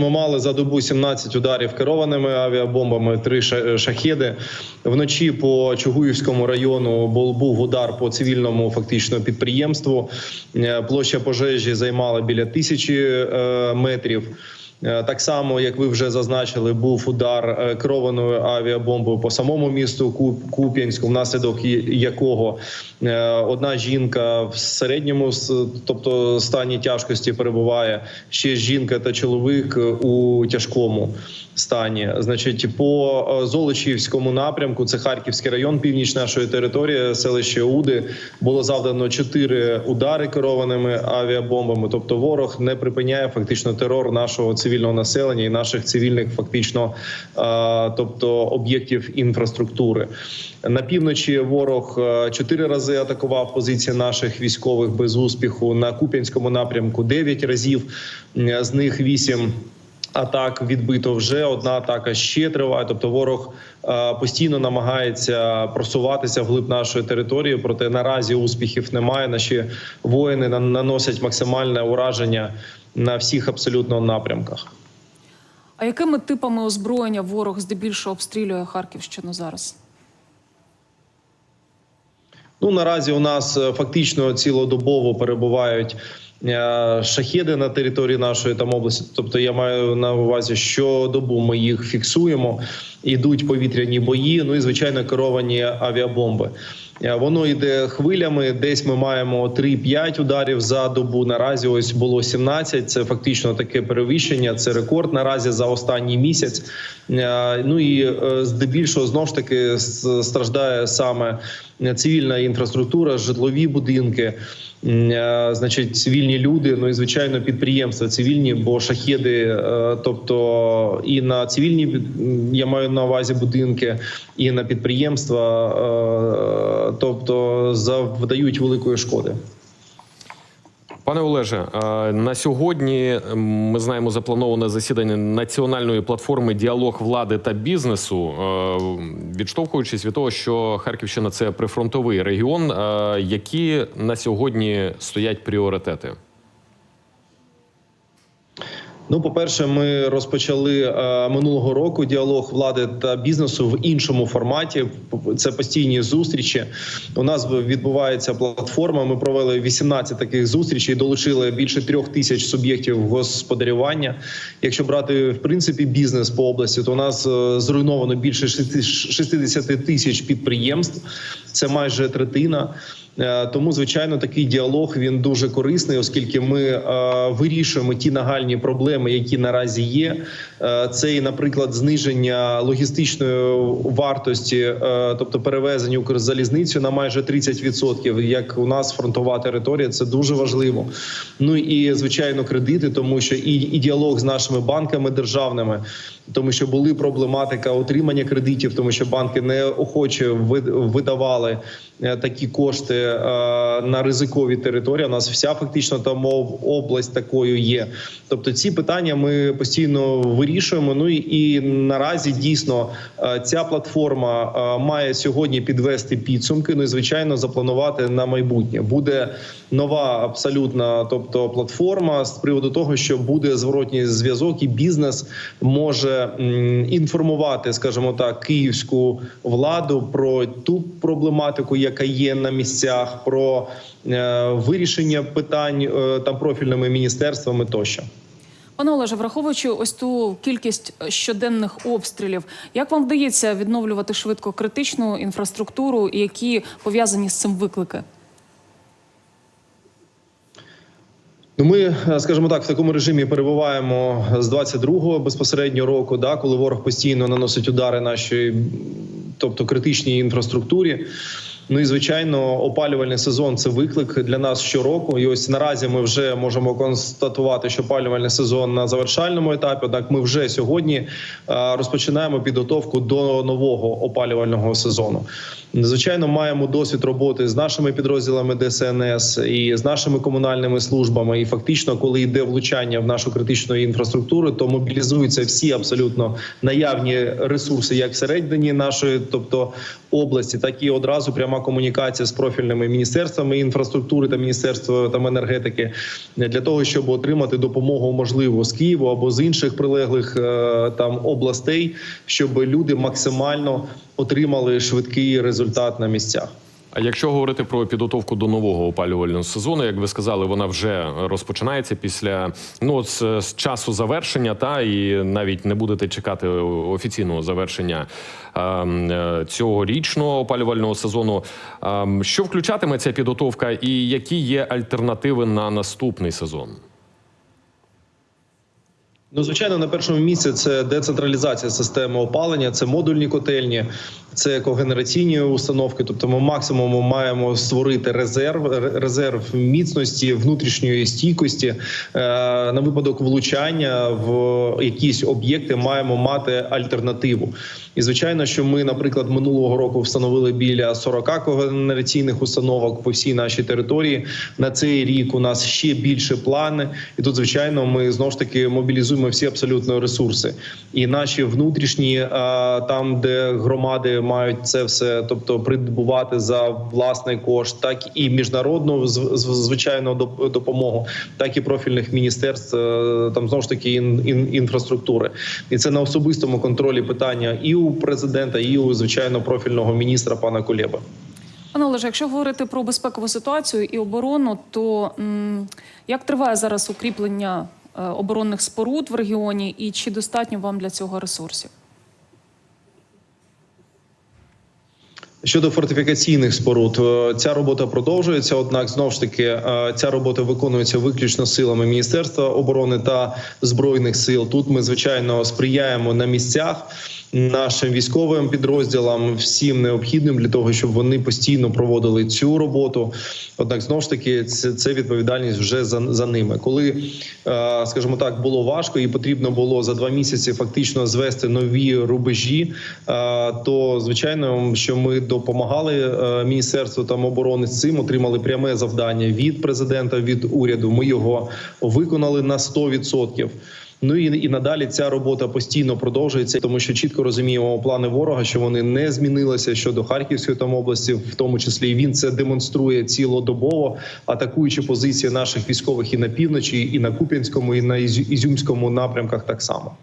Ми мали за добу 17 ударів керованими авіабомбами, три ша- шахеди. Вночі по Чугуївському району був, був удар по цивільному фактично підприємству. Е, Площа пожежі займала біля тисячі е, метрів. Е, Так само, як ви вже зазначили, був удар е, керованою авіабомбою по самому місту Куп- Куп'янську, внаслідок якого е, одна жінка в середньому тобто стані тяжкості перебуває. Ще жінка та чоловік у тяжкому стані. Значить, по Золочівському напрямку, це Харківський район, північ нашої території, селище Уди, було завдано чотири удари керованими авіабомбами. Тобто, ворог не припиняє фактично терор нашого цивільного населення і наших цивільних, фактично, тобто об'єктів інфраструктури. На півночі ворог чотири рази атакував позиції наших військових без успіху. На Куп'янському напрямку дев'ять разів, з них вісім атак відбито вже. Одна атака ще триває. Тобто, ворог е, постійно намагається просуватися вглиб нашої території. Проте наразі успіхів немає. Наші воїни наносять максимальне ураження на всіх абсолютно напрямках. А якими типами озброєння ворог здебільшого обстрілює Харківщину зараз? Ну наразі у нас е, фактично цілодобово перебувають е, шахеди на території нашої там області. Тобто, я маю на увазі, що добу ми їх фіксуємо. Ідуть повітряні бої. Ну і звичайно керовані авіабомби. Е, Воно йде хвилями. Десь ми маємо 3-5 ударів за добу. Наразі ось було 17. Це фактично таке перевищення. Це рекорд наразі за останній місяць. Е, Ну і е, здебільшого знов ж таки страждає саме цивільна інфраструктура, житлові будинки. Значить, цивільні люди, ну і звичайно, підприємства цивільні, бо шахеди, е, тобто і на цивільні я маю на увазі будинки, і на підприємства, тобто завдають великої шкоди. Пане Олеже, е, на сьогодні ми знаємо заплановане засідання національної платформи Діалог влади та бізнесу. Е, Відштовхуючись від того, що Харківщина це прифронтовий регіон. е, Які на сьогодні стоять пріоритети? Ну, по-перше, ми розпочали е, минулого року діалог влади та бізнесу в іншому форматі. Це постійні зустрічі. У нас відбувається платформа. Ми провели 18 таких зустрічей, долучили більше трьох тисяч суб'єктів господарювання. Якщо брати в принципі бізнес по області, то у нас е, зруйновано більше 60 тисяч підприємств. Це майже третина. Е, Тому, звичайно, такий діалог він дуже корисний, оскільки ми е, вирішуємо ті нагальні проблеми, які наразі є. Е, Це, наприклад, зниження логістичної вартості, е, тобто перевезення Укрзалізницю на майже 30%, як у нас фронтова територія. Це дуже важливо. Ну і звичайно, кредити, тому що і, і діалог з нашими банками державними, тому що були проблематика отримання кредитів, тому що банки неохоче вид- видавали е, такі кошти на ризикові території. У нас вся фактично там область такою є. Тобто, ці питання ми постійно вирішуємо. Ну і, наразі дійсно е, ця платформа е, має сьогодні підвести підсумки. Ну і звичайно запланувати на майбутнє. Буде нова абсолютна, тобто платформа з приводу того, що буде зворотній зв'язок, і бізнес може інформувати, скажімо так, київську владу про ту проблематику, яка є на місцях, про е, вирішення питань там профільними міністерствами тощо. Пане Олеже, враховуючи ось ту кількість щоденних обстрілів, як вам вдається відновлювати швидко критичну інфраструктуру, і які пов'язані з цим виклики? Ну, ми, е, скажімо так, в такому режимі перебуваємо з 22-го безпосередньо року, да, коли ворог постійно наносить удари нашій, тобто критичній інфраструктурі. Ну і звичайно, опалювальний сезон це виклик для нас щороку. І ось наразі ми вже можемо констатувати, що опалювальний сезон на завершальному етапі. Однак ми вже сьогодні е, розпочинаємо підготовку до нового опалювального сезону. Звичайно, маємо досвід роботи з нашими підрозділами ДСНС і з нашими комунальними службами. І фактично, коли йде влучання в нашу критичну інфраструктуру, то мобілізуються всі абсолютно наявні ресурси, як всередині нашої, тобто області, так і одразу пряма пряма комунікація з профільними міністерствами інфраструктури та міністерства там енергетики для того, щоб отримати допомогу можливо з Києва або з інших прилеглих е, там областей, щоб люди максимально отримали швидкий результат на місцях. Якщо говорити про підготовку до нового опалювального сезону, як ви сказали, вона вже розпочинається після ну з, з часу завершення, та і навіть не будете чекати офіційного завершення ем, е, цьогорічного опалювального сезону. Ем, що включатиме ця підготовка, і які є альтернативи на наступний сезон? Ну, звичайно, на першому місці це децентралізація системи опалення, це модульні котельні, це когенераційні установки. Тобто, ми максимум маємо створити резерв, резерв міцності, внутрішньої стійкості Е, на випадок влучання в якісь об'єкти. Маємо мати альтернативу. І звичайно, що ми, наприклад, минулого року встановили біля 40 когенераційних установок по всій нашій території. На цей рік у нас ще більше плани, і тут, звичайно, ми знову ж таки мобілізуємо всі абсолютно ресурси. І наші внутрішні, там, де громади мають це все, тобто придбувати за власний кошт, так і міжнародну з- з- звичайно допомогу, так і профільних міністерств е, там знову ж таки ін, ін, інфраструктури. І це на особистому контролі питання і у президента, і у звичайно профільного міністра пана Кулєба. Пане Олеже, якщо говорити про безпекову ситуацію і оборону, то м, як триває зараз укріплення е, оборонних споруд в регіоні, і чи достатньо вам для цього ресурсів? Щодо фортифікаційних споруд, е, ця робота продовжується. Однак, знову ж таки, е, ця робота виконується виключно силами Міністерства оборони та збройних сил. Тут ми звичайно сприяємо на місцях нашим військовим підрозділам, всім необхідним для того, щоб вони постійно проводили цю роботу. Однак, знову ж таки, це, це відповідальність вже за, за ними. Коли, е, скажімо так, було важко і потрібно було за два місяці фактично звести нові рубежі, е, то звичайно, що ми допомагали е, міністерству там оборони з цим, отримали пряме завдання від президента, від уряду. Ми його виконали на 100%. Ну і, і надалі ця робота постійно продовжується, тому що чітко розуміємо плани ворога, що вони не змінилися щодо Харківської там області, в тому числі і він це демонструє цілодобово, атакуючи позиції наших військових і на півночі, і на Куп'янському, і на Ізю- Ізюмському напрямках так само.